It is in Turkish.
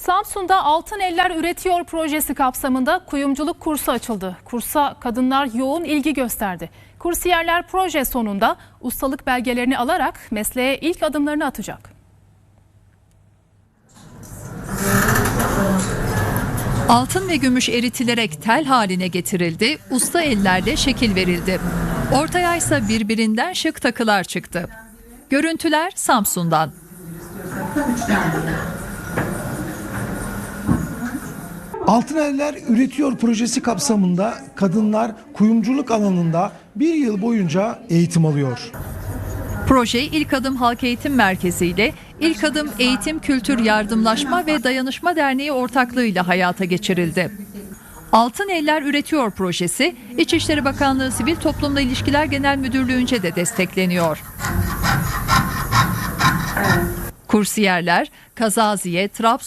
Samsun'da Altın Eller Üretiyor projesi kapsamında kuyumculuk kursu açıldı. Kursa kadınlar yoğun ilgi gösterdi. Kursiyerler proje sonunda ustalık belgelerini alarak mesleğe ilk adımlarını atacak. Altın ve gümüş eritilerek tel haline getirildi, usta ellerde şekil verildi. Ortaya ise birbirinden şık takılar çıktı. Görüntüler Samsun'dan. Altın Eller Üretiyor projesi kapsamında kadınlar kuyumculuk alanında bir yıl boyunca eğitim alıyor. Proje İlk Adım Halk Eğitim Merkezi ile İlk Adım Eğitim Kültür Yardımlaşma ve Dayanışma Derneği ortaklığıyla hayata geçirildi. Altın Eller Üretiyor projesi İçişleri Bakanlığı Sivil Toplumla İlişkiler Genel Müdürlüğü'nce de destekleniyor. Kursiyerler Kazaziye, Trabzon